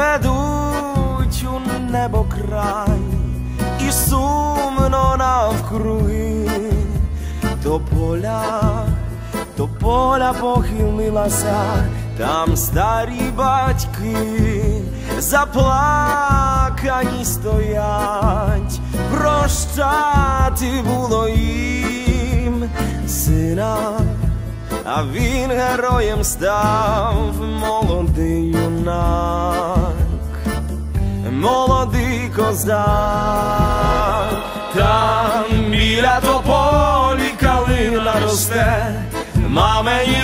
ведуть у небо край, і сумно навкруги до поля, до поля похилилася, там старі батьки, заплакані стоять, прощати було їм сина. А він героєм став молодий юнак молодий козак, там біля тополі калина росте, мамині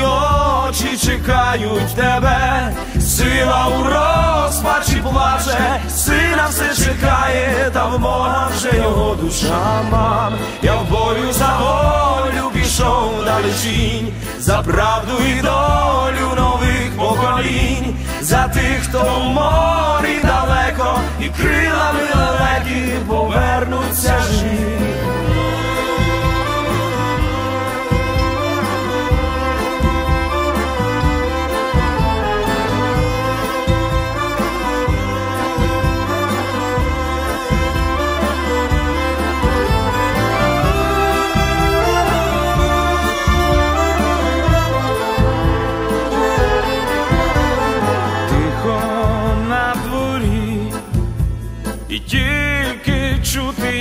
очі чекають тебе, сила у розпачі плаче, сина все чекає, та в Бога вже його душа мам. Я в бою за волю пішов далечінь, за правду і долю нових поколінь, за тих, хто в морі далеко, крилами далекі повернуться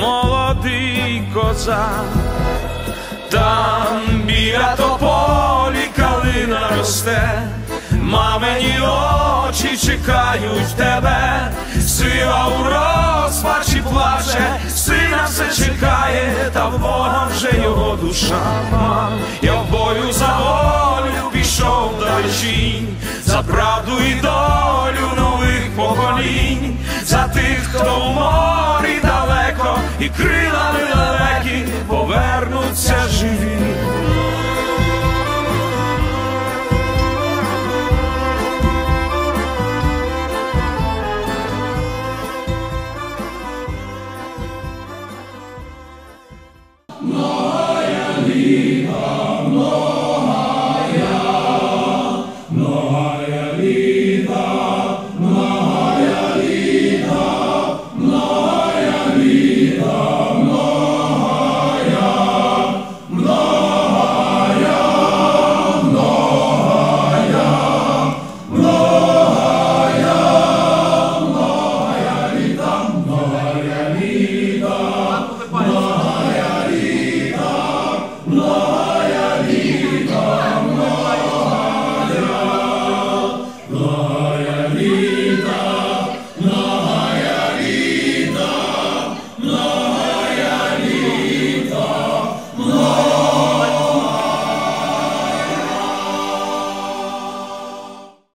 молодий козак, Там біля тополі калина росте, мамині очі чекають тебе, сила у розпачі плаче, сина все чекає, та в Бога вже його душа. Я в бою за волю пішов далечінь, за правду і долю нових поколінь, за тих, хто в морі далеко, і крилами далекі повернуться.